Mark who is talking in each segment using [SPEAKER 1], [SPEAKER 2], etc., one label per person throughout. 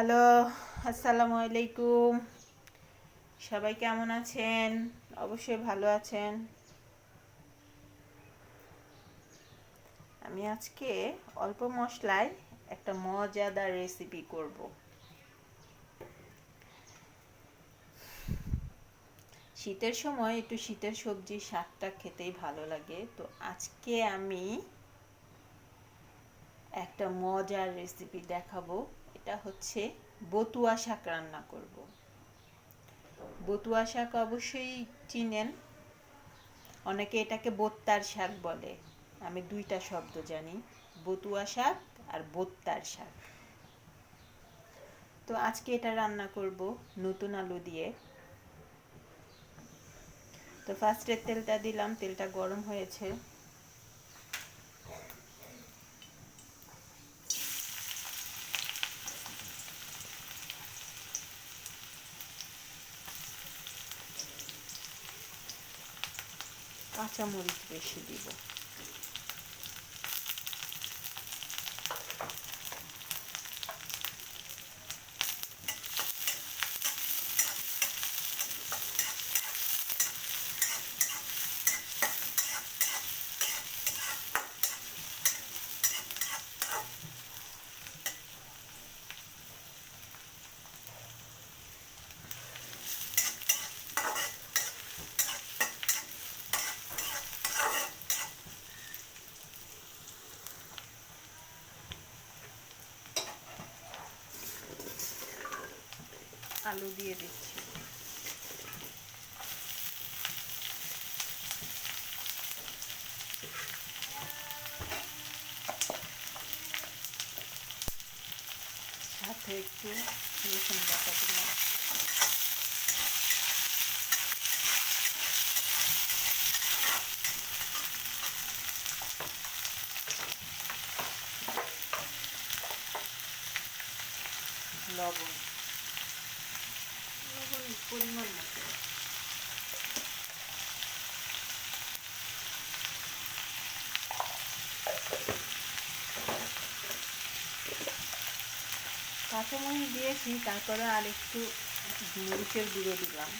[SPEAKER 1] Hello, আসসালামু আলাইকুম। সবাই কেমন আছেন? অবশ্যই ভালো আছেন। আমি আজকে অল্প মশলায় একটা মজাদার রেসিপি করব। শীতের সময় একটু শীতের সবজি শাকটা খেতেই ভালো লাগে। তো আজকে আমি একটা মজার রেসিপি দেখাবো। এটা হচ্ছে বতুয়া শাক রান্না করব। বতুয়া শাক অবশ্যই চিনেন। অনেকে এটাকে বোত্তার শাক বলে। আমি দুইটা শব্দ জানি, বতুয়া শাক আর বোত্তার শাক। তো আজকে এটা রান্না করব নতুন আলু দিয়ে। তো ফার্স্টে তেলটা দিলাম, তেলটা গরম হয়েছে। কাঁচামরিচ বেশি দিব আলু দিয়ে দিচ্ছি। সাথে একটু রসুন বাটা দিলাম। পরিমাণ মতো। কাঁচামরিচ দিয়েছি তারপরে আর একটু মরিচের গুঁড়ো দিলাম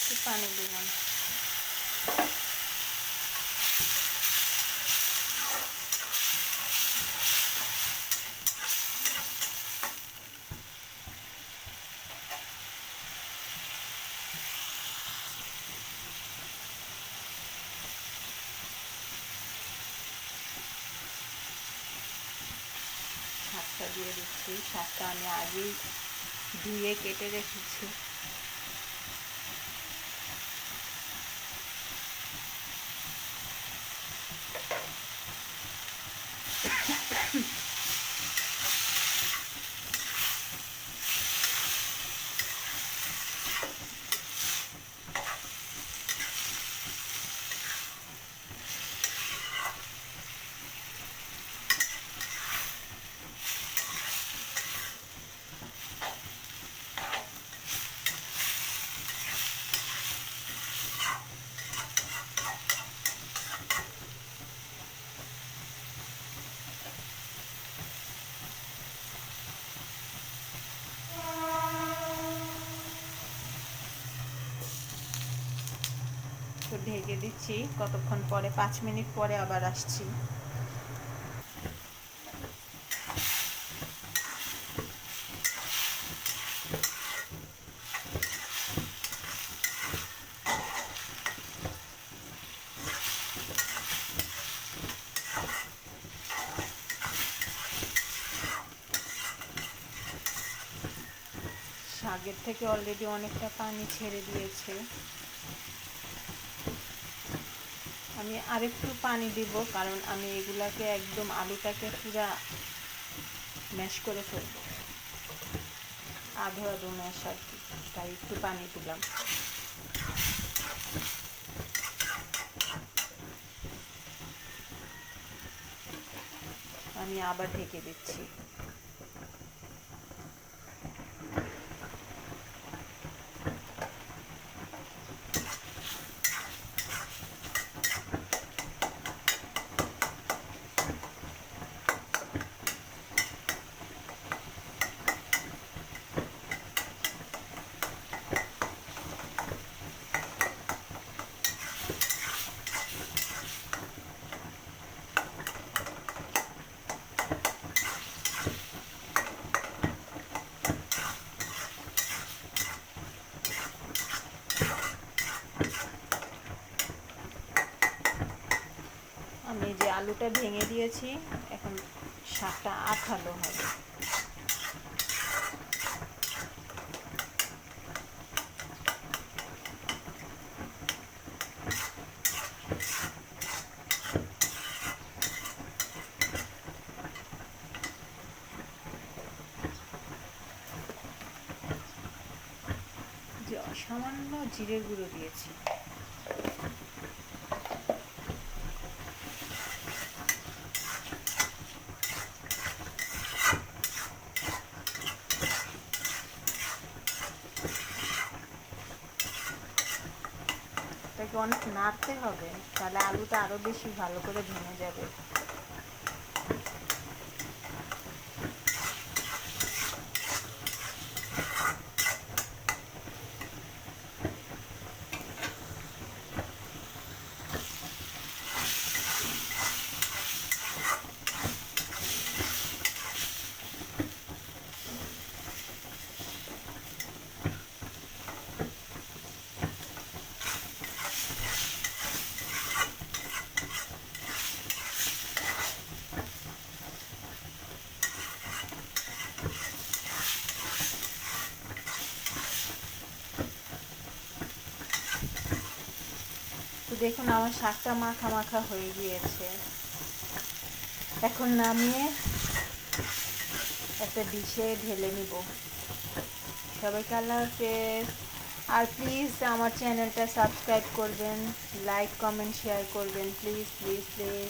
[SPEAKER 1] একটু পানি দিলাম শাকটা দিয়ে দিচ্ছি। শাকটা আমি আগেই ধুয়ে কেটে রেখেছি। ঢেকে দিচ্ছি। কতক্ষণ পরে? পাঁচ মিনিট পরে আবার আসছি। শাকের থেকে অলরেডি অনেকটা পানি ছেড়ে দিয়েছে। আমি আরেকটু পানি দিব, কারণ আমি এগুলাকে একদম আলুটাকে পুরা ম্যাশ করে ফেলব। আধো আধো ম্যাশ আর কি, তাই একটু পানি দিলাম। আমি আবার ঢেকে দিচ্ছি। আলুটা ভেঙে দিয়েছি। এখন শাকটা আঠালো হবে। সামান্য জিরে গুঁড়ো দিয়েছি। এটাকে অনেক নাড়তে হবে তাহলে আলুটা আরও বেশি ভালো করে ভেঙে যাবে। দেখুন আমার শাকটা মাখা মাখা হয়ে গিয়েছে। এখন নামিয়ে একটা ডিশে ঢেলে নিব। সবাইকে আল্লাহ হাফেজ। আর প্লিজ আমার চ্যানেলটা সাবস্ক্রাইব করবেন লাইক কমেন্ট শেয়ার করবেন। Please please please